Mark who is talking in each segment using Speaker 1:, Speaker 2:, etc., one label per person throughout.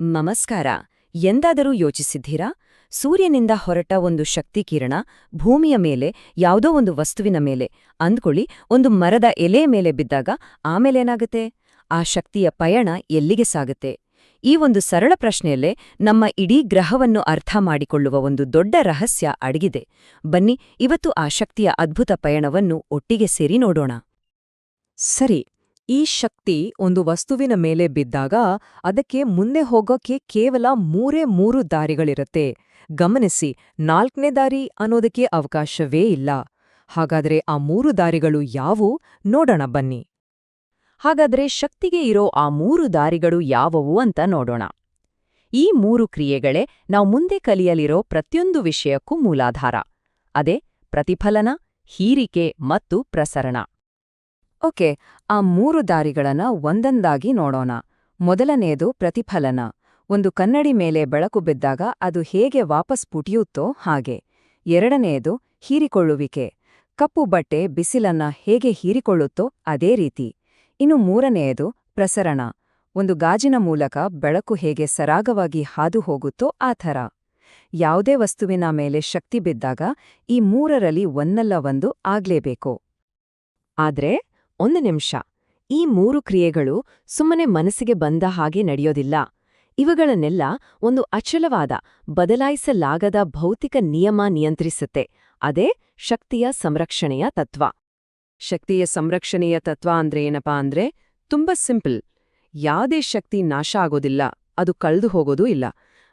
Speaker 1: ನಮಸ್ಕಾರ. ಎಂದಾದರೂ ಯೋಚಿಸಿದ್ದೀರಾ? ಸೂರ್ಯನಿಂದ ಹೊರಟ ಒಂದು ಶಕ್ತಿ ಕಿರಣ ಭೂಮಿಯ ಮೇಲೆ, ಯಾವುದೋ ಒಂದು ವಸ್ತುವಿನ ಮೇಲೆ, ಅಂದ್ಕೊಳ್ಳಿ, ಒಂದು ಮರದ ಎಲೆ ಮೇಲೆ ಬಿದ್ದಾಗ ಆಮೇಲೇನಾಗುತ್ತೆ ಆ ಶಕ್ತಿಯ ಪಯಣ ಎಲ್ಲಿಗೆ ಸಾಗುತ್ತೆ? ಈ ಒಂದು ಸರಳ ಪ್ರಶ್ನೆಯಲ್ಲೇ ನಮ್ಮ ಇಡೀ ಗ್ರಹವನ್ನು ಅರ್ಥ ಮಾಡಿಕೊಳ್ಳುವ ಒಂದು ದೊಡ್ಡ ರಹಸ್ಯ ಅಡಗಿದೆ. ಬನ್ನಿ, ಇವತ್ತು ಆ ಶಕ್ತಿಯ ಅದ್ಭುತ ಪಯಣವನ್ನು ಒಟ್ಟಿಗೆ ಸೇರಿ ನೋಡೋಣ.
Speaker 2: ಸರಿ ಈ ಶಕ್ತಿ ಒಂದು ವಸ್ತುವಿನ ಮೇಲೆ ಬಿದ್ದಾಗ ಅದಕ್ಕೆ ಮುಂದೆ ಹೋಗೋಕೆ ಕೇವಲ ಮೂರೇ ಮೂರು ದಾರಿಗಳಿರುತ್ತೆ. ಗಮನಿಸಿ, ನಾಲ್ಕನೇ ದಾರಿ ಅನ್ನೋದಕ್ಕೆ ಅವಕಾಶವೇ ಇಲ್ಲ. ಹಾಗಾದ್ರೆ ಆ ಮೂರು ದಾರಿಗಳು ಯಾವು ನೋಡೋಣ ಬನ್ನಿ.
Speaker 1: ಹಾಗಾದ್ರೆ ಶಕ್ತಿಗೆ ಇರೋ ಆ ಮೂರು ದಾರಿಗಳು ಯಾವುವು ಅಂತ ನೋಡೋಣ. ಈ ಮೂರು ಕ್ರಿಯೆಗಳೇ ನಾವು ಮುಂದೆ ಕಲಿಯಲಿರೋ ಪ್ರತಿಯೊಂದು ವಿಷಯಕ್ಕೂ ಮೂಲಾಧಾರ. ಅದೇ ಪ್ರತಿಫಲನ, ಹೀರಿಕೆ ಮತ್ತು ಪ್ರಸರಣ. ಓಕೆ, ಆ ಮೂರು ದಾರಿಗಳನ್ನ ಒಂದೊಂದಾಗಿ ನೋಡೋಣ. ಮೊದಲನೆಯದು ಪ್ರತಿಫಲನ. ಒಂದು ಕನ್ನಡಿ ಮೇಲೆ ಬೆಳಕು ಬಿದ್ದಾಗ ಅದು ಹೇಗೆ ವಾಪಸ್ ಪುಟಿಯುತ್ತೋ ಹಾಗೆ. ಎರಡನೆಯದು ಹೀರಿಕೊಳ್ಳುವಿಕೆ. ಕಪ್ಪು ಬಟ್ಟೆ ಬಿಸಿಲನ್ನ ಹೇಗೆ ಹೀರಿಕೊಳ್ಳುತ್ತೋ ಅದೇ ರೀತಿ. ಇನ್ನು ಮೂರನೆಯದು ಪ್ರಸರಣ. ಒಂದು ಗಾಜಿನ ಮೂಲಕ ಬೆಳಕು ಹೇಗೆ ಸರಾಗವಾಗಿ ಹಾದು ಹೋಗುತ್ತೋ ಆ ಥರ. ಯಾವುದೇ ವಸ್ತುವಿನ ಮೇಲೆ ಶಕ್ತಿ ಬಿದ್ದಾಗ ಈ ಮೂರರಲ್ಲಿ ಒಂದಲ್ಲ ಒಂದು ಆಗ್ಲೇಬೇಕು. ಆದ್ರೆ ಒಂದು ನಿಮಿಷ. ಈ ಮೂರು ಕ್ರಿಯೆಗಳು ಸುಮ್ಮನೆ ಮನಸ್ಸಿಗೆ ಬಂದ ಹಾಗೆ ನಡೆಯೋದಿಲ್ಲ. ಇವುಗಳನ್ನೆಲ್ಲ ಒಂದು ಅಚಲವಾದ, ಬದಲಾಯಿಸಲಾಗದ ಭೌತಿಕ ನಿಯಮ ನಿಯಂತ್ರಿಸುತ್ತೆ. ಅದೇ ಶಕ್ತಿಯ ಸಂರಕ್ಷಣೆಯ ತತ್ವ. ಶಕ್ತಿಯ ಸಂರಕ್ಷಣೆಯ ತತ್ವ ಅಂದ್ರೆ ಏನಪ್ಪಾ ಅಂದ್ರೆ, ತುಂಬಾ ಸಿಂಪಲ್. ಯಾವುದೇ ಶಕ್ತಿ ನಾಶ ಆಗೋದಿಲ್ಲ, ಅದು ಕಳೆದು ಹೋಗೋದೂ ಇಲ್ಲ.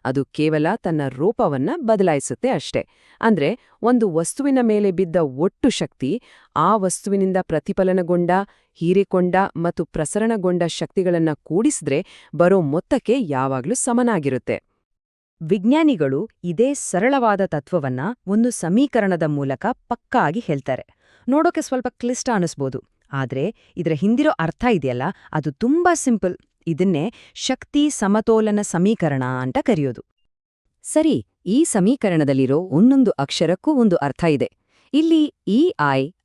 Speaker 1: ಅದು ಕೇವಲ ತನ್ನ ರೂಪವನ್ನ ಬದಲಾಯಿಸುತ್ತೆ ಅಷ್ಟೇ. ಅಂದ್ರೆ ಒಂದು ವಸ್ತುವಿನ ಮೇಲೆ ಬಿದ್ದ ಒಟ್ಟು ಶಕ್ತಿ, ಆ ವಸ್ತುವಿನಿಂದ ಪ್ರತಿಫಲನಗೊಂಡ, ಹೀರಿಕೊಂಡ ಮತ್ತು ಪ್ರಸರಣಗೊಂಡ ಶಕ್ತಿಗಳನ್ನ ಕೂಡಿಸಿದ್ರೆ ಬರೋ ಮೊತ್ತಕ್ಕೆ ಯಾವಾಗ್ಲೂ ಸಮನಾಗಿರುತ್ತೆ. ವಿಜ್ಞಾನಿಗಳು ಇದೇ ಸರಳವಾದ ತತ್ವವನ್ನ ಒಂದು ಸಮೀಕರಣದ ಮೂಲಕ ಪಕ್ಕಾ ಆಗಿ ಹೇಳ್ತಾರೆ. ನೋಡೋಕೆ ಸ್ವಲ್ಪ ಕ್ಲಿಷ್ಟ ಅನಿಸ್ಬೋದು. ಆದ್ರೆ ಇದರ ಹಿಂದಿರೋ ಅರ್ಥ ಇದೆಯಲ್ಲ? ಅದು ತುಂಬಾ ಸಿಂಪಲ್. ಇದನ್ನೇ ಶಕ್ತಿ ಸಮತೋಲನ ಸಮೀಕರಣ ಅಂತ ಕರೆಯೋದು. ಸರಿ, ಈ ಸಮೀಕರಣದಲ್ಲಿರೋ ಒಂದೊಂದು ಅಕ್ಷರಕ್ಕೂ ಒಂದು ಅರ್ಥ ಇದೆ. ಇಲ್ಲಿ ಇ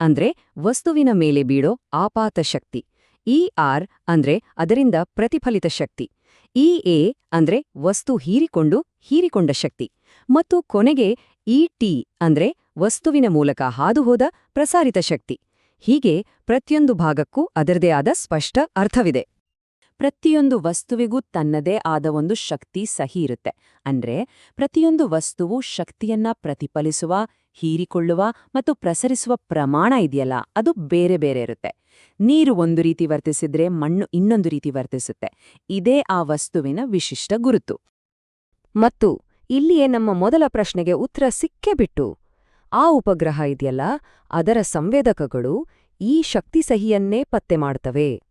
Speaker 1: ಅಂದ್ರೆ ವಸ್ತುವಿನ ಮೇಲೆ ಬೀಳೋ ಆಪಾತ ಶಕ್ತಿ. ಇ ಆರ್ ಅಂದ್ರೆ ಅದರಿಂದ ಪ್ರತಿಫಲಿತ ಶಕ್ತಿ. ಇ ಅಂದ್ರೆ ವಸ್ತು ಹೀರಿಕೊಂಡು ಹೀರಿಕೊಂಡ ಶಕ್ತಿ. ಮತ್ತು ಕೊನೆಗೆ ಇ ಟಿ ಅಂದ್ರೆ ವಸ್ತುವಿನ ಮೂಲಕ ಹಾದುಹೋದ ಪ್ರಸಾರಿತ ಶಕ್ತಿ. ಹೀಗೆ ಪ್ರತಿಯೊಂದು ಭಾಗಕ್ಕೂ ಅದರದೇ ಆದ ಸ್ಪಷ್ಟ ಅರ್ಥವಿದೆ. ಪ್ರತಿಯೊಂದು ವಸ್ತುವಿಗೂ ತನ್ನದೇ ಆದ ಒಂದು ಶಕ್ತಿ ಸಹಿ ಇರುತ್ತೆ. ಅಂದ್ರೆ ಪ್ರತಿಯೊಂದು ವಸ್ತುವು ಶಕ್ತಿಯನ್ನ ಪ್ರತಿಫಲಿಸುವ, ಹೀರಿಕೊಳ್ಳುವ ಮತ್ತು ಪ್ರಸರಿಸುವ ಪ್ರಮಾಣ ಇದೆಯಲ್ಲ, ಅದು ಬೇರೆ ಬೇರೆ ಇರುತ್ತೆ. ನೀರು ಒಂದು ರೀತಿ ವರ್ತಿಸಿದ್ರೆ ಮಣ್ಣು ಇನ್ನೊಂದು ರೀತಿ ವರ್ತಿಸುತ್ತೆ. ಇದೇ ಆ ವಸ್ತುವಿನ ವಿಶಿಷ್ಟ ಗುರುತು. ಮತ್ತು ಇಲ್ಲಿಯೇ ನಮ್ಮ ಮೊದಲ ಪ್ರಶ್ನೆಗೆ ಉತ್ತರ ಸಿಕ್ಕೇ ಬಿಟ್ಟು, ಆ ಉಪಗ್ರಹ ಇದೆಯಲ್ಲ, ಅದರ ಸಂವೇದಕಗಳು ಈ ಶಕ್ತಿ ಸಹಿಯನ್ನೇ ಪತ್ತೆ ಮಾಡ್ತವೆ.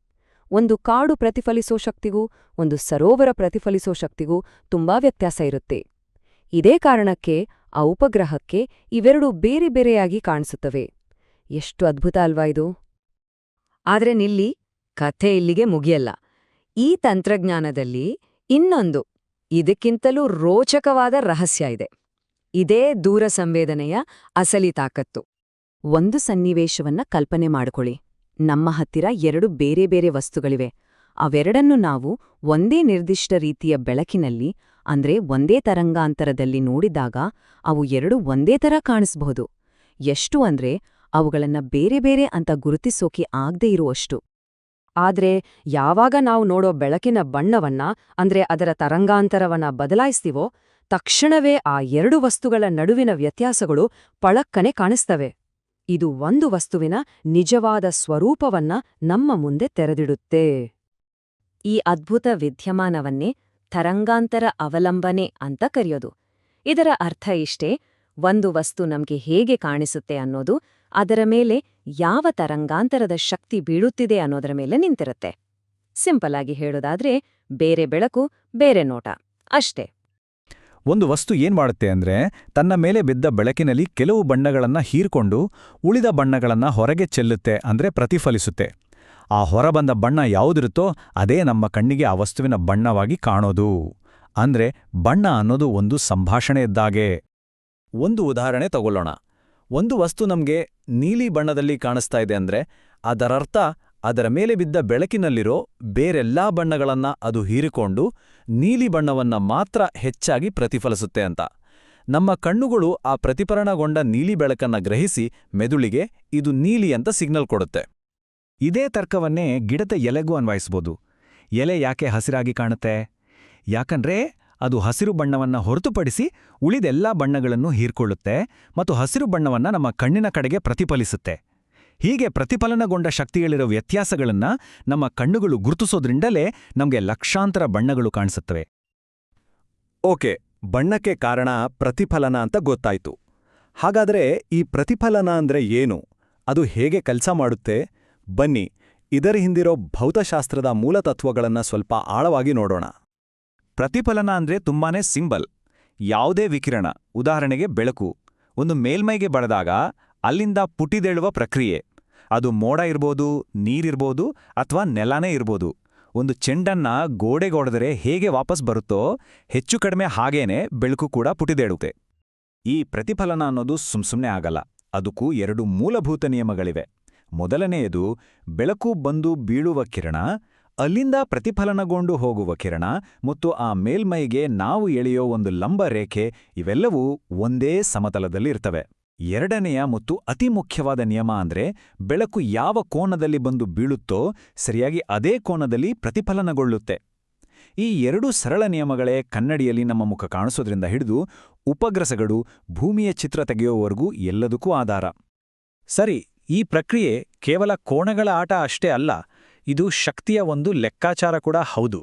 Speaker 1: ಒಂದು ಕಾಡು ಪ್ರತಿಫಲಿಸೋ ಶಕ್ತಿಗೂ, ಒಂದು ಸರೋವರ ಪ್ರತಿಫಲಿಸೋ ಶಕ್ತಿಗೂ ತುಂಬಾ ವ್ಯತ್ಯಾಸ ಇರುತ್ತೆ. ಇದೇ ಕಾರಣಕ್ಕೆ ಆ ಉಪಗ್ರಹಕ್ಕೆ ಇವೆರಡೂ ಬೇರೆ ಬೇರೆಯಾಗಿ ಕಾಣಿಸುತ್ತವೆ. ಎಷ್ಟು ಅದ್ಭುತ ಅಲ್ವಾ ಇದು! ಆದ್ರೆ ನಿಲ್ಲಿ, ಕಥೆ ಇಲ್ಲಿಗೆ ಮುಗಿಯಲ್ಲ. ಈ ತಂತ್ರಜ್ಞಾನದಲ್ಲಿ ಇನ್ನೊಂದು, ಇದಕ್ಕಿಂತಲೂ ರೋಚಕವಾದ ರಹಸ್ಯ ಇದೆ. ಇದೇ ದೂರ ಸಂವೇದನೆಯ ಅಸಲಿ ತಾಕತ್ತು. ಒಂದು ಸನ್ನಿವೇಶವನ್ನ ಕಲ್ಪನೆ ಮಾಡಿಕೊಳ್ಳಿ. ನಮ್ಮ ಹತ್ತಿರ ಎರಡು ಬೇರೆ ಬೇರೆ ವಸ್ತುಗಳಿವೆ. ಅವೆರಡನ್ನು ನಾವು ಒಂದೇ ನಿರ್ದಿಷ್ಟ ರೀತಿಯ ಬೆಳಕಿನಲ್ಲಿ, ಅಂದ್ರೆ ಒಂದೇ ತರಂಗಾಂತರದಲ್ಲಿ ನೋಡಿದಾಗ ಅವು ಎರಡು ಒಂದೇ ತರ ಕಾಣಿಸಬಹುದು. ಎಷ್ಟು ಅಂದ್ರೆ ಅವುಗಳನ್ನ ಬೇರೆ ಬೇರೆ ಅಂತ ಗುರುತಿಸೋಕೆ ಆಗದೇ ಇರುವಷ್ಟು. ಆದ್ರೆ ಯಾವಾಗ ನಾವು ನೋಡೋ ಬೆಳಕಿನ ಬಣ್ಣವನ್ನ, ಅಂದ್ರೆ ಅದರ ತರಂಗಾಂತರವನ್ನ ಬದಲಾಯಿಸ್ತೀವೋ, ತಕ್ಷಣವೇ ಆ ಎರಡು ವಸ್ತುಗಳ ನಡುವಿನ ವ್ಯತ್ಯಾಸಗಳು ಪಳಕ್ಕನೆ ಕಾಣಿಸ್ತವೆ. ಇದು ಒಂದು ವಸ್ತುವಿನ ನಿಜವಾದ ಸ್ವರೂಪವನ್ನ ನಮ್ಮ ಮುಂದೆ ತೆರೆದಿಡುತ್ತೆ. ಈ ಅದ್ಭುತ ವಿದ್ಯಮಾನವನ್ನೇ ತರಂಗಾಂತರ ಅವಲಂಬನೆ ಅಂತ ಕರೆಯೋದು. ಇದರ ಅರ್ಥ ಇಷ್ಟೇ, ಒಂದು ವಸ್ತು ನಮ್ಗೆ ಹೇಗೆ ಕಾಣಿಸುತ್ತೆ ಅನ್ನೋದು, ಅದರ ಮೇಲೆ ಯಾವ ತರಂಗಾಂತರದ ಶಕ್ತಿ ಬೀಳುತ್ತಿದೆ ಅನ್ನೋದರ ಮೇಲೆ ನಿಂತಿರುತ್ತೆ. ಸಿಂಪಲ್ ಆಗಿ ಹೇಳೋದಾದ್ರೆ, ಬೇರೆ ಬೆಳಕು, ಬೇರೆ ನೋಟ, ಅಷ್ಟೇ.
Speaker 3: ಒಂದು ವಸ್ತು ಏನ್ ಮಾಡುತ್ತೆ ಅಂದ್ರೆ, ತನ್ನ ಮೇಲೆ ಬಿದ್ದ ಬೆಳಕಿನಲ್ಲಿ ಕೆಲವು ಬಣ್ಣಗಳನ್ನ ಹೀರ್ಕೊಂಡು ಉಳಿದ ಬಣ್ಣಗಳನ್ನ ಹೊರಗೆ ಚೆಲ್ಲುತ್ತೆ ಅಂದ್ರೆ ಪ್ರತಿಫಲಿಸುತ್ತೆ. ಆ ಹೊರಬಂದ ಬಣ್ಣ ಯಾವುದಿರುತ್ತೋ ಅದೇ ನಮ್ಮ ಕಣ್ಣಿಗೆ ಆ ವಸ್ತುವಿನ ಬಣ್ಣವಾಗಿ ಕಾಣೋದು. ಅಂದ್ರೆ ಬಣ್ಣ ಅನ್ನೋದು ಒಂದು ಸಂಭಾಷಣೆ ಇದ್ದಾಗೆ. ಒಂದು ಉದಾಹರಣೆ ತಗೊಳ್ಳೋಣ. ಒಂದು ವಸ್ತು ನಮ್ಗೆ ನೀಲಿ ಬಣ್ಣದಲ್ಲಿ ಕಾಣಿಸ್ತಾ ಇದೆ ಅಂದ್ರೆ, ಅದರರ್ಥ ಅದರ ಮೇಲೆ ಬಿದ್ದ ಬೆಳಕಿನಲ್ಲಿರೋ ಬೇರೆಲ್ಲಾ ಬಣ್ಣಗಳನ್ನ ಅದು ಹೀರಿಕೊಂಡು ನೀಲಿ ಬಣ್ಣವನ್ನ ಮಾತ್ರ ಹೆಚ್ಚಾಗಿ ಪ್ರತಿಫಲಿಸುತ್ತೆ ಅಂತ. ನಮ್ಮ ಕಣ್ಣುಗಳು ಆ ಪ್ರತಿಫಲನಗೊಂಡ ನೀಲಿ ಬೆಳಕನ್ನ ಗ್ರಹಿಸಿ ಮೆದುಳಿಗೆ ಇದು ನೀಲಿ ಅಂತ ಸಿಗ್ನಲ್ ಕೊಡುತ್ತೆ. ಇದೇ ತರ್ಕವನ್ನೇ ಗಿಡದ ಎಲೆಗೂ ಅನ್ವಯಿಸ್ಬೋದು. ಎಲೆ ಯಾಕೆ ಹಸಿರಾಗಿ ಕಾಣುತ್ತೆ? ಯಾಕಂದ್ರೆ ಅದು ಹಸಿರು ಬಣ್ಣವನ್ನ ಹೊರತುಪಡಿಸಿ ಉಳಿದೆಲ್ಲಾ ಬಣ್ಣಗಳನ್ನು ಹೀರ್ಕೊಳ್ಳುತ್ತೆ ಮತ್ತು ಹಸಿರು ಬಣ್ಣವನ್ನ ನಮ್ಮ ಕಣ್ಣಿನ ಕಡೆಗೆ ಪ್ರತಿಫಲಿಸುತ್ತೆ. ಹೀಗೆ ಪ್ರತಿಫಲನಗೊಂಡ ಶಕ್ತಿಗಳಿರೋ ವ್ಯತ್ಯಾಸಗಳನ್ನ ನಮ್ಮ ಕಣ್ಣುಗಳು ಗುರುತಿಸೋದ್ರಿಂದಲೇ ನಮಗೆ ಲಕ್ಷಾಂತರ ಬಣ್ಣಗಳು ಕಾಣಿಸುತ್ತವೆ.
Speaker 4: ಓಕೆ, ಬಣ್ಣಕ್ಕೆ ಕಾರಣ ಪ್ರತಿಫಲನ ಅಂತ ಗೊತ್ತಾಯ್ತು. ಹಾಗಾದ್ರೆ ಈ ಪ್ರತಿಫಲನ ಅಂದ್ರೆ ಏನು? ಅದು ಹೇಗೆ ಕೆಲಸ ಮಾಡುತ್ತೆ? ಬನ್ನಿ, ಇದರ ಹಿಂದಿರೋ ಭೌತಶಾಸ್ತ್ರದ ಮೂಲತತ್ವಗಳನ್ನು ಸ್ವಲ್ಪ ಆಳವಾಗಿ ನೋಡೋಣ.
Speaker 3: ಪ್ರತಿಫಲನ ಅಂದ್ರೆ ತುಂಬಾನೇ ಸಿಂಬಲ್, ಯಾವುದೇ ವಿಕಿರಣ, ಉದಾಹರಣೆಗೆ ಬೆಳಕು. ಒಂದು ಮೇಲ್ಮೈಗೆ ಬಡದಾಗ ಅಲ್ಲಿಂದ ಪುಟಿದೇಳುವ ಪ್ರಕ್ರಿಯೆ. ಅದು ಮೋಡ ಇರ್ಬೋದು ನೀರಿರ್ಬೋದು ಅಥವಾ ನೆಲನೇ ಇರ್ಬೋದು. ಒಂದು ಚೆಂಡನ್ನ ಗೋಡೆಗೊಡೆದರೆ ಹೇಗೆ ವಾಪಸ್ ಬರುತ್ತೋ ಹೆಚ್ಚು ಕಡಿಮೆ ಹಾಗೇನೆ ಬೆಳಕು ಕೂಡ ಪುಟಿದೇಳುತ್ತೆ. ಈ ಪ್ರತಿಫಲನ ಅನ್ನೋದು ಸುಮ್ಸುಮ್ನೆ ಆಗಲ್ಲ. ಅದಕ್ಕೂ ಎರಡು ಮೂಲಭೂತ ನಿಯಮಗಳಿವೆ. ಮೊದಲನೆಯದು, ಬೆಳಕು ಬಂದು ಬೀಳುವ ಕಿರಣ, ಅಲ್ಲಿಂದ ಪ್ರತಿಫಲನಗೊಂಡು ಹೋಗುವ ಕಿರಣ ಮತ್ತು ಆ ಮೇಲ್ಮೈಗೆ ನಾವು ಎಳೆಯೋ ಒಂದು ಲಂಬ ರೇಖೆ ಇವೆಲ್ಲವೂ ಒಂದೇ ಸಮತಲದಲ್ಲಿರ್ತವೆ. ಎರಡನೆಯ ಮತ್ತು ಅತಿ ಮುಖ್ಯವಾದ ನಿಯಮ ಅಂದ್ರೆ ಬೆಳಕು ಯಾವ ಕೋನದಲ್ಲಿ ಬಂದು ಬೀಳುತ್ತೋ ಸರಿಯಾಗಿ ಅದೇ ಕೋನದಲ್ಲಿ ಪ್ರತಿಫಲನಗೊಳ್ಳುತ್ತೆ. ಈ ಎರಡು ಸರಳ ನಿಯಮಗಳೇ ಕನ್ನಡಿಯಲ್ಲಿ ನಮ್ಮ ಮುಖ ಕಾಣಿಸೋದ್ರಿಂದ ಹಿಡಿದು ಉಪಗ್ರಸಗಳು, ಭೂಮಿಯ ಚಿತ್ರ ತೆಗೆಯೋವರೆಗೂ ಎಲ್ಲದಕ್ಕೂ ಆಧಾರ. ಸರಿ, ಈ ಪ್ರಕ್ರಿಯೆ ಕೇವಲ ಕೋಣಗಳ ಆಟ ಅಷ್ಟೇ ಅಲ್ಲ, ಇದು ಶಕ್ತಿಯ ಒಂದು ಲೆಕ್ಕಾಚಾರ ಕೂಡ ಹೌದು.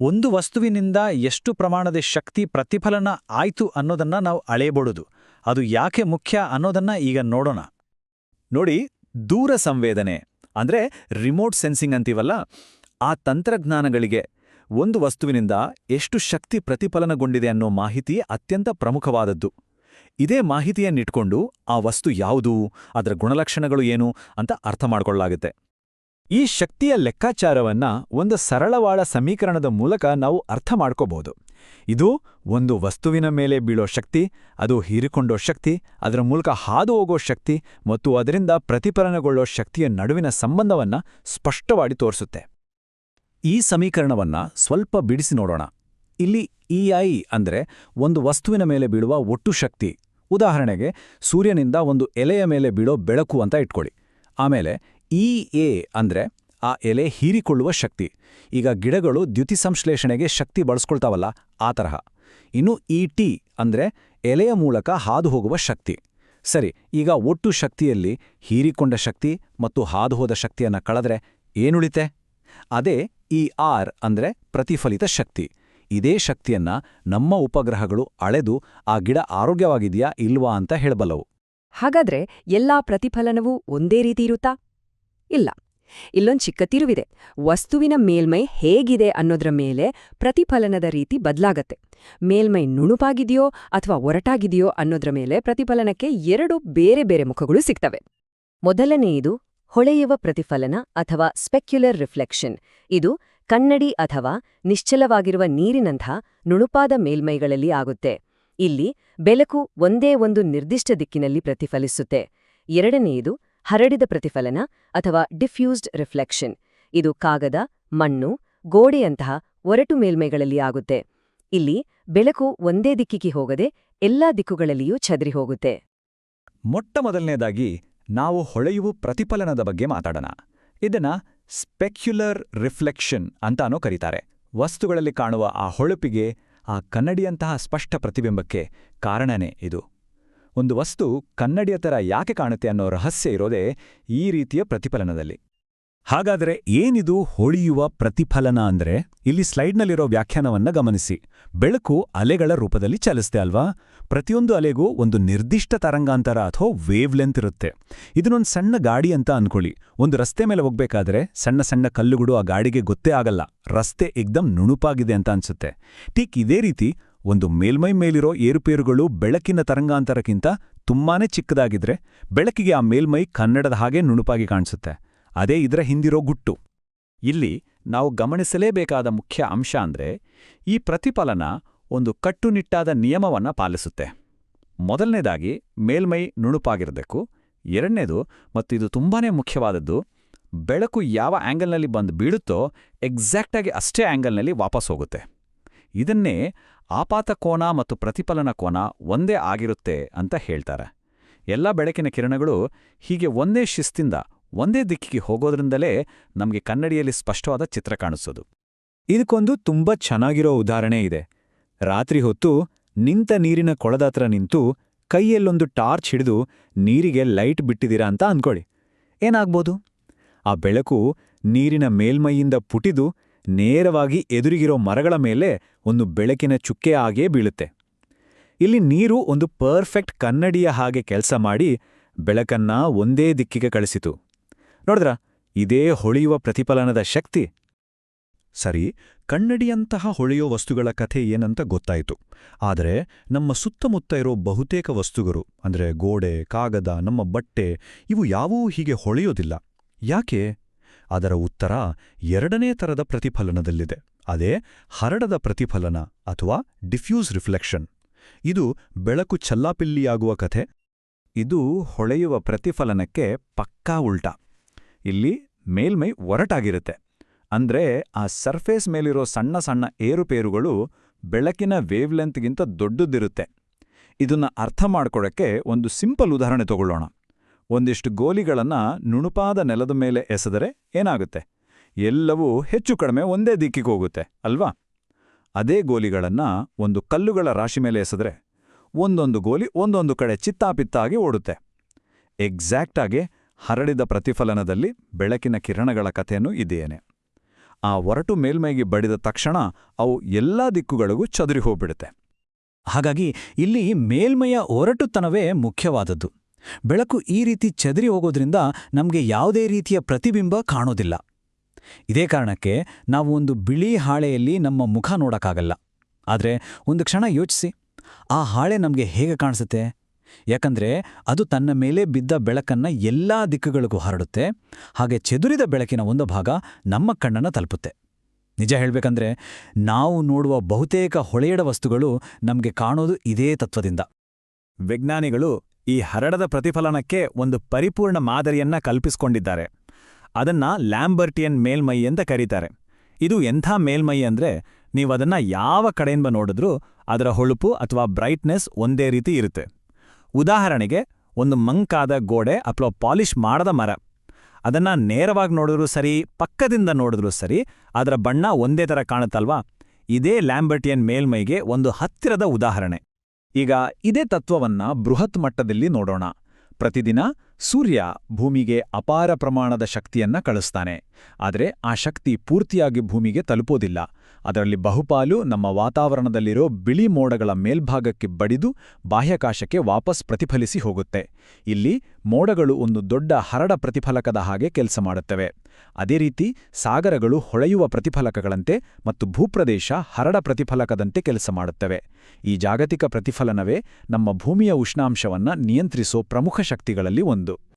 Speaker 3: ಒಂದು ವಸ್ತುವಿನಿಂದ ಎಷ್ಟು ಪ್ರಮಾಣದ ಶಕ್ತಿ ಪ್ರತಿಫಲನ ಆಯ್ತು ಅನ್ನೋದನ್ನ ನಾವು ಅಳೆಯಬಹುದು ಅದು ಯಾಕೆ ಮುಖ್ಯ ಅನ್ನೋದನ್ನ ಈಗ ನೋಡೋಣ. ನೋಡಿ, ದೂರ ಸಂವೇದನೆ, ಅಂದ್ರೆ ರಿಮೋಟ್ ಸೆನ್ಸಿಂಗ್ ಅಂತೀವಲ್ಲ, ಆ ತಂತ್ರಜ್ಞಾನಗಳಿಗೆ ಒಂದು ವಸ್ತುವಿನಿಂದ ಎಷ್ಟು ಶಕ್ತಿ ಪ್ರತಿಫಲನಗೊಂಡಿದೆ ಅನ್ನೋ ಮಾಹಿತಿ ಅತ್ಯಂತ ಪ್ರಮುಖವಾದದ್ದು. ಇದೇ ಮಾಹಿತಿಯನ್ನಿಟ್ಕೊಂಡು ಆ ವಸ್ತು ಯಾವುದು, ಅದರ ಗುಣಲಕ್ಷಣಗಳು ಏನು ಅಂತ ಅರ್ಥ ಮಾಡಿಕೊಳ್ಳಲಾಗುತ್ತೆ ಈ ಶಕ್ತಿಯ ಲೆಕ್ಕಾಚಾರವನ್ನ ಒಂದು ಸರಳವಾದ ಸಮೀಕರಣದ ಮೂಲಕ ನಾವು ಅರ್ಥ ಮಾಡ್ಕೋಬಹುದು ಇದು ಒಂದು ವಸ್ತುವಿನ ಮೇಲೆ ಬೀಳೋ ಶಕ್ತಿ, ಅದು ಹೀರಿಕೊಂಡೋ ಶಕ್ತಿ, ಅದರ ಮೂಲಕ ಹಾದು ಹೋಗೋ ಶಕ್ತಿ ಮತ್ತು ಅದರಿಂದ ಪ್ರತಿಫಲನಗೊಳ್ಳೋ ಶಕ್ತಿಯ ನಡುವಿನ ಸಂಬಂಧವನ್ನ ಸ್ಪಷ್ಟವಾಗಿ ತೋರಿಸುತ್ತೆ. ಈ ಸಮೀಕರಣವನ್ನ ಸ್ವಲ್ಪ ಬಿಡಿಸಿ ನೋಡೋಣ. ಇಲ್ಲಿ ಇಐ ಅಂದ್ರೆ ಒಂದು ವಸ್ತುವಿನ ಮೇಲೆ ಬೀಳುವ ಒಟ್ಟು ಶಕ್ತಿ. ಉದಾಹರಣೆಗೆ, ಸೂರ್ಯನಿಂದ ಒಂದು ಎಲೆಯ ಮೇಲೆ ಬೀಳೋ ಬೆಳಕು ಅಂತ ಇಟ್ಕೊಳ್ಳಿ. ಆಮೇಲೆ ಇ ಎ ಅಂದ್ರೆ ಆ ಎಲೆ ಹೀರಿಕೊಳ್ಳುವ ಶಕ್ತಿ. ಈಗ ಗಿಡಗಳು ದ್ಯುತಿಸಂಶ್ಲೇಷಣೆಗೆ ಶಕ್ತಿ ಬಳಸ್ಕೊಳ್ತಾವಲ್ಲ, ಆ ತರಹ. ಇನ್ನು ಇ ಟಿ ಅಂದ್ರೆ ಎಲೆಯ ಮೂಲಕ ಹಾದು ಹೋಗುವ ಶಕ್ತಿ. ಸರಿ, ಈಗ ಒಟ್ಟು ಶಕ್ತಿಯಲ್ಲಿ ಹೀರಿಕೊಂಡ ಶಕ್ತಿ ಮತ್ತು ಹಾದುಹೋದ ಶಕ್ತಿಯನ್ನ ಕಳೆದ್ರೆ ಏನುಳಿತೆ? ಅದೇ ಈ ಆರ್ ಅಂದ್ರೆ ಪ್ರತಿಫಲಿತ ಶಕ್ತಿ. ಇದೇ ಶಕ್ತಿಯನ್ನ ನಮ್ಮ ಉಪಗ್ರಹಗಳು ಅಳೆದು ಆ ಗಿಡ ಆರೋಗ್ಯವಾಗಿದೆಯಾ ಇಲ್ವಾ ಅಂತ ಹೇಳಬಲ್ಲವು.
Speaker 1: ಹಾಗಾದ್ರೆ ಎಲ್ಲಾ ಪ್ರತಿಫಲನವೂ ಒಂದೇ ರೀತಿ ಇರುತ್ತಾ? ಇಲ್ಲ. ಇಲ್ಲೊಂದ್ ಚಿಕ್ಕ ತಿರುವಿದೆ. ವಸ್ತುವಿನ ಮೇಲ್ಮೈ ಹೇಗಿದೆ ಅನ್ನೋದ್ರ ಮೇಲೆ ಪ್ರತಿಫಲನದ ರೀತಿ ಬದಲಾಗತ್ತೆ. ಮೇಲ್ಮೈ ನುಣುಪಾಗಿದೆಯೋ ಅಥವಾ ಒರಟಾಗಿದೆಯೋ ಅನ್ನೋದ್ರ ಮೇಲೆ ಪ್ರತಿಫಲನಕ್ಕೆ ಎರಡು ಬೇರೆ ಬೇರೆ ಮುಖಗಳು ಸಿಗ್ತವೆ. ಮೊದಲನೆಯದು ಹೊಳೆಯುವ ಪ್ರತಿಫಲನ ಅಥವಾ ಸ್ಪೆಕ್ಯುಲರ್ ರಿಫ್ಲೆಕ್ಷನ್ ಇದು ಕನ್ನಡಿ ಅಥವಾ ನಿಶ್ಚಲವಾಗಿರುವ ನೀರಿನಂಥ ನುಣುಪಾದ ಮೇಲ್ಮೈಗಳಲ್ಲಿ ಆಗುತ್ತೆ. ಇಲ್ಲಿ ಬೆಳಕು ಒಂದೇ ಒಂದು ನಿರ್ದಿಷ್ಟ ದಿಕ್ಕಿನಲ್ಲಿ ಪ್ರತಿಫಲಿಸುತ್ತೆ. ಎರಡನೆಯದು ಹರಡಿದ ಪ್ರತಿಫಲನ ಅಥವಾ ಡಿಫ್ಯೂಸ್ಡ್ ರಿಫ್ಲೆಕ್ಷನ್ ಇದು ಕಾಗದ, ಮಣ್ಣು, ಗೋಡೆಯಂತಹ ಒರಟು ಮೇಲ್ಮೈಗಳಲ್ಲಿ ಆಗುತ್ತೆ. ಇಲ್ಲಿ ಬೆಳಕು ಒಂದೇ ದಿಕ್ಕಿಗೆ ಹೋಗದೆ ಎಲ್ಲಾ ದಿಕ್ಕುಗಳಲ್ಲಿಯೂ ಚದರಿ ಹೋಗುತ್ತೆ.
Speaker 3: ಮೊಟ್ಟ ಮೊದಲನೇದಾಗಿ ನಾವು ಹೊಳೆಯುವ ಪ್ರತಿಫಲನದ ಬಗ್ಗೆ ಮಾತಾಡೋಣ. ಇದನ್ನ ಸ್ಪೆಕ್ಯುಲರ್ ರಿಫ್ಲೆಕ್ಷನ್ ಅಂತಾನೂ ಕರೀತಾರೆ. ವಸ್ತುಗಳಲ್ಲಿ ಕಾಣುವ ಆ ಹೊಳಪಿಗೆ ಆ ಕನ್ನಡಿಯಂತಹ ಸ್ಪಷ್ಟ ಪ್ರತಿಬಿಂಬಕ್ಕೆ ಕಾರಣನೇ ಇದು. ಒಂದು ವಸ್ತು ಕನ್ನಡಿಯ ಥರ ಯಾಕೆ ಕಾಣುತ್ತೆ ಅನ್ನೋ ರಹಸ್ಯ ಇರೋದೇ ಈ ರೀತಿಯ ಪ್ರತಿಫಲನದಲ್ಲಿ. ಹಾಗಾದರೆ ಏನಿದು ಹೊಳೆಯುವ ಪ್ರತಿಫಲನ ಅಂದ್ರೆ? ಇಲ್ಲಿ ಸ್ಲೈಡ್ನಲ್ಲಿರೋ ವ್ಯಾಖ್ಯಾನವನ್ನ ಗಮನಿಸಿ. ಬೆಳಕು ಅಲೆಗಳ ರೂಪದಲ್ಲಿ ಚಲಿಸ್ತೆ ಅಲ್ವಾ? ಪ್ರತಿಯೊಂದು ಅಲೆಗೂ ಒಂದು ನಿರ್ದಿಷ್ಟ ತರಂಗಾಂತರ ಅಥವಾ ವೇವ್ ಲೆಂತ್ ಇರುತ್ತೆ. ಇದನ್ನೊಂದು ಸಣ್ಣ ಗಾಡಿ ಅಂತ ಅನ್ಕೊಳ್ಳಿ. ಒಂದು ರಸ್ತೆ ಮೇಲೆ ಹೋಗ್ಬೇಕಾದ್ರೆ ಸಣ್ಣ ಸಣ್ಣ ಕಲ್ಲುಗಳು ಆ ಗಾಡಿಗೆ ಗೊತ್ತೇ ಆಗಲ್ಲ. ರಸ್ತೆ ಏಕ್ದಮ್ ನುಣುಪಾಗಿದೆ ಅಂತ ಅನ್ಸುತ್ತೆ. ಟೀಕ್ ಇದೇ ರೀತಿ ಒಂದು ಮೇಲ್ಮೈ ಮೇಲಿರೋ ಏರುಪೇರುಗಳು ಬೆಳಕಿನ ತರಂಗಾಂತರಕ್ಕಿಂತ ತುಂಬಾನೇ ಚಿಕ್ಕದಾಗಿದ್ರೆ ಬೆಳಕಿಗೆ ಆ ಮೇಲ್ಮೈ ಕನ್ನಡದ ಹಾಗೆ ನುಣುಪಾಗಿ ಕಾಣಿಸುತ್ತೆ. ಅದೇ ಇದರ ಹಿಂದಿರೋ ಗುಟ್ಟು. ಇಲ್ಲಿ ನಾವು ಗಮನಿಸಲೇಬೇಕಾದ ಮುಖ್ಯ ಅಂಶ ಅಂದ್ರೆ ಈ ಪ್ರತಿಫಲನ ಒಂದು ಕಟ್ಟುನಿಟ್ಟಾದ ನಿಯಮವನ್ನ ಪಾಲಿಸುತ್ತೆ. ಮೊದಲನೇದಾಗಿ ಮೇಲ್ಮೈ ನುಣುಪಾಗಿರಬೇಕು. ಎರಡನೇದು ಮತ್ತು ಇದು ತುಂಬಾನೇ ಮುಖ್ಯವಾದದ್ದು ಬೆಳಕು ಯಾವ ಆ್ಯಂಗಲ್ನಲ್ಲಿ ಬಂದು ಬೀಳುತ್ತೋ ಎಕ್ಸಾಕ್ಟಾಗಿ ಅಷ್ಟೇ ಆ್ಯಂಗಲ್ನಲ್ಲಿ ವಾಪಸ್ ಹೋಗುತ್ತೆ. ಇದನ್ನೇ ಆಪಾತ ಕೋನ ಮತ್ತು ಪ್ರತಿಫಲನ ಕೋನ ಒಂದೇ ಆಗಿರುತ್ತೆ ಅಂತ ಹೇಳ್ತಾರೆ. ಎಲ್ಲ ಬೆಳಕಿನ ಕಿರಣಗಳು ಹೀಗೆ ಒಂದೇ ಶಿಸ್ತಿಂದ, ಒಂದೇ ದಿಕ್ಕಿಗೆ ಹೋಗೋದ್ರಿಂದಲೇ ನಮಗೆ ಕನ್ನಡಿಯಲ್ಲಿ ಸ್ಪಷ್ಟವಾದ ಚಿತ್ರ ಕಾಣಿಸೋದು.
Speaker 4: ಇದಕ್ಕೊಂದು ತುಂಬಾ ಚೆನ್ನಾಗಿರೋ ಉದಾಹರಣೆ ಇದೆ. ರಾತ್ರಿ ಹೊತ್ತು ನಿಂತ ನೀರಿನ ಕೊಳದಾತ್ರ ನಿಂತು ಕೈಯಲ್ಲೊಂದು ಟಾರ್ಚ್ ಹಿಡಿದು ನೀರಿಗೆ ಲೈಟ್ ಬಿಟ್ಟಿದ್ದೀರಾ ಅಂತ ಅಂದ್ಕೊಳ್ಳಿ ಏನಾಗ್ಬೋದು? ಆ ಬೆಳಕು ನೀರಿನ ಮೇಲ್ಮೈಯಿಂದ ಪುಟಿದು ನೇರವಾಗಿ ಎದುರಿಗಿರೋ ಮರಗಳ ಮೇಲೆ ಒಂದು ಬೆಳಕಿನ ಚುಕ್ಕೆ ಆಗೇ ಬೀಳುತ್ತೆ. ಇಲ್ಲಿ ನೀರು ಒಂದು ಪರ್ಫೆಕ್ಟ್ ಕನ್ನಡಿಯ ಹಾಗೆ ಕೆಲಸ ಮಾಡಿ ಬೆಳಕನ್ನ ಒಂದೇ ದಿಕ್ಕಿಗೆ ಕಳಿಸಿತು. ನೋಡಿದ್ರ, ಇದೇ ಹೊಳೆಯುವ ಪ್ರತಿಫಲನದ ಶಕ್ತಿ.
Speaker 3: ಸರಿ, ಕನ್ನಡಿಯಂತಹ ಹೊಳೆಯೋ ವಸ್ತುಗಳ ಕಥೆ ಏನಂತ ಗೊತ್ತಾಯಿತು. ಆದರೆ, ನಮ್ಮ ಸುತ್ತಮುತ್ತ ಇರೋ ಬಹುತೇಕ ವಸ್ತುಗಳು, ಅಂದ್ರೆ ಗೋಡೆ, ಕಾಗದ, ನಮ್ಮ ಬಟ್ಟೆ, ಇವು ಯಾವೂ ಹೀಗೆ ಹೊಳೆಯೋದಿಲ್ಲ. ಯಾಕೆ? ಅದರ ಉತ್ತರ ಎರಡನೇ ತರದ ಪ್ರತಿಫಲನದಲ್ಲಿದೆ. ಅದೇ ಹರಡದ ಪ್ರತಿಫಲನ ಅಥವಾ ಡಿಫ್ಯೂಸ್ ರಿಫ್ಲೆಕ್ಷನ್ ಇದು ಬೆಳಕು ಚಲ್ಲಾಪಿಲ್ಲಿಯಾಗುವ ಕಥೆ. ಇದು ಹೊಳೆಯುವ ಪ್ರತಿಫಲನಕ್ಕೆ ಪಕ್ಕಾ ಉಲ್ಟ. ಇಲ್ಲಿ ಮೇಲ್ಮೈ ಒರಟಾಗಿರುತ್ತೆ. ಅಂದ್ರೆ ಆ ಸರ್ಫೇಸ್ ಮೇಲಿರೋ ಸಣ್ಣ ಸಣ್ಣ ಏರುಪೇರುಗಳು ಬೆಳಕಿನ ವೇವ್ಲೆಂತ್ಗಿಂತ ದೊಡ್ಡದಿರುತ್ತೆ. ಇದನ್ನ ಅರ್ಥ ಮಾಡ್ಕೊಳಕ್ಕೆ ಒಂದು ಸಿಂಪಲ್ ಉದಾಹರಣೆ ತಗೊಳ್ಳೋಣ. ಒಂದಿಷ್ಟು ಗೋಲಿಗಳನ್ನ ನುಣುಪಾದ ನೆಲದ ಮೇಲೆ ಎಸೆದರೆ ಏನಾಗುತ್ತೆ? ಎಲ್ಲವೂ ಹೆಚ್ಚು ಕಡಿಮೆ ಒಂದೇ ದಿಕ್ಕಿಗೆ ಹೋಗುತ್ತೆ, ಅಲ್ವಾ? ಅದೇ ಗೋಲಿಗಳನ್ನ ಒಂದು ಕಲ್ಲುಗಳ ರಾಶಿ ಮೇಲೆ ಎಸೆದ್ರೆ ಒಂದೊಂದು ಗೋಲಿ ಒಂದೊಂದು ಕಡೆ ಚಿತ್ತಾಪಿತ್ತಾಗಿ ಓಡುತ್ತೆ. ಎಕ್ಸಾಕ್ಟಾಗಿ ಹರಡಿದ ಪ್ರತಿಫಲನದಲ್ಲಿ ಬೆಳಕಿನ ಕಿರಣಗಳ ಕಥೆಯೂ ಇದೆಯೇನೆ ಆ ಒರಟು ಮೇಲ್ಮೈಗೆ ಬಡಿದ ತಕ್ಷಣ ಅವು ಎಲ್ಲಾ ದಿಕ್ಕುಗಳಿಗೂ ಚದುರಿ ಹೋಗ್ಬಿಡುತ್ತೆ.
Speaker 5: ಹಾಗಾಗಿ ಇಲ್ಲಿ ಮೇಲ್ಮೈಯ ಒರಟುತನವೇ ಮುಖ್ಯವಾದದ್ದು. ಬೆಳಕು ಈ ರೀತಿ ಚದರಿ ಹೋಗೋದ್ರಿಂದ ನಮಗೆ ಯಾವುದೇ ರೀತಿಯ ಪ್ರತಿಬಿಂಬ ಕಾಣೋದಿಲ್ಲ. ಇದೇ ಕಾರಣಕ್ಕೆ ನಾವು ಒಂದು ಬಿಳಿ ಹಾಳೆಯಲ್ಲಿ ನಮ್ಮ ಮುಖ ನೋಡೋಕ್ಕಾಗಲ್ಲ. ಆದರೆ ಒಂದು ಕ್ಷಣ ಯೋಚಿಸಿ, ಆ ಹಾಳೆ ನಮಗೆ ಹೇಗೆ ಕಾಣಿಸುತ್ತೆ? ಯಾಕಂದ್ರೆ ಅದು ತನ್ನ ಮೇಲೆ ಬಿದ್ದ ಬೆಳಕನ್ನ ಎಲ್ಲಾ ದಿಕ್ಕುಗಳಿಗೂ ಹರಡುತ್ತೆ, ಹಾಗೆ ಚದುರಿದ ಬೆಳಕಿನ ಒಂದು ಭಾಗ ನಮ್ಮ ಕಣ್ಣನ್ನು ತಲುಪುತ್ತೆ. ನಿಜ ಹೇಳಬೇಕಂದ್ರೆ ನಾವು ನೋಡುವ ಬಹುತೇಕ ಹೊಳೆಯಡ ವಸ್ತುಗಳು ನಮಗೆ ಕಾಣೋದು ಇದೇ ತತ್ವದಿಂದ.
Speaker 3: ವಿಜ್ಞಾನಿಗಳು ಈ ಹರಡದ ಪ್ರತಿಫಲನಕ್ಕೆ ಒಂದು ಪರಿಪೂರ್ಣ ಮಾದರಿಯನ್ನ ಕಲ್ಪಿಸಿಕೊಂಡಿದ್ದಾರೆ. ಅದನ್ನ ಲ್ಯಾಂಬರ್ಟಿಯನ್ ಮೇಲ್ಮೈ ಅಂತ ಕರೀತಾರೆ. ಇದು ಎಂಥ ಮೇಲ್ಮೈ ಅಂದ್ರೆ ನೀವದನ್ನ ಯಾವ ಕಡೆಯಿಂದ ನೋಡಿದ್ರೂ ಅದರ ಹೊಳುಪು ಅಥವಾ ಬ್ರೈಟ್ನೆಸ್ ಒಂದೇ ರೀತಿ ಇರುತ್ತೆ. ಉದಾಹರಣೆಗೆ, ಒಂದು ಮಂಕಾದ ಗೋಡೆ ಅಥವಾ ಪಾಲಿಷ್ ಮಾಡದ ಮರ. ಅದನ್ನ ನೇರವಾಗಿ ನೋಡಿದ್ರೂ ಸರಿ, ಪಕ್ಕದಿಂದ ನೋಡಿದ್ರೂ ಸರಿ, ಅದರ ಬಣ್ಣ ಒಂದೇ ಥರ ಕಾಣುತ್ತಲ್ವಾ? ಇದೇ ಲ್ಯಾಂಬರ್ಟಿಯನ್ ಮೇಲ್ಮೈಗೆ ಒಂದು ಹತ್ತಿರದ ಉದಾಹರಣೆ. ಈಗ ಇದೇ ತತ್ವವನ್ನ ಬೃಹತ್ ಮಟ್ಟದಲ್ಲಿ ನೋಡೋಣ. ಪ್ರತಿದಿನ ಸೂರ್ಯ ಭೂಮಿಗೆ ಅಪಾರ ಪ್ರಮಾಣದ ಶಕ್ತಿಯನ್ನ ಕಳಿಸ್ತಾನೆ. ಆದರೆ ಆ ಶಕ್ತಿ ಪೂರ್ತಿಯಾಗಿ ಭೂಮಿಗೆ ತಲುಪೋದಿಲ್ಲ. ಅದರಲ್ಲಿ ಬಹುಪಾಲು ನಮ್ಮ ವಾತಾವರಣದಲ್ಲಿರೋ ಬಿಳಿ ಮೋಡಗಳ ಮೇಲ್ಭಾಗಕ್ಕೆ ಬಡಿದು ಬಾಹ್ಯಾಕಾಶಕ್ಕೆ ವಾಪಸ್ ಪ್ರತಿಫಲಿಸಿ ಹೋಗುತ್ತೆ. ಇಲ್ಲಿ ಮೋಡಗಳು ಒಂದು ದೊಡ್ಡ ಹರಡ ಪ್ರತಿಫಲಕದ ಹಾಗೆ ಕೆಲಸ ಮಾಡುತ್ತವೆ. ಅದೇ ರೀತಿ ಸಾಗರಗಳು ಹೊಳೆಯುವ ಪ್ರತಿಫಲಕಗಳಂತೆ ಮತ್ತು ಭೂಪ್ರದೇಶ ಹರಡ ಪ್ರತಿಫಲಕದಂತೆ ಕೆಲಸ ಮಾಡುತ್ತವೆ. ಈ ಜಾಗತಿಕ ಪ್ರತಿಫಲನವೇ ನಮ್ಮ ಭೂಮಿಯ ಉಷ್ಣಾಂಶವನ್ನ ನಿಯಂತ್ರಿಸೋ ಪ್ರಮುಖ ಶಕ್ತಿಗಳಲ್ಲಿ ಒಂದು.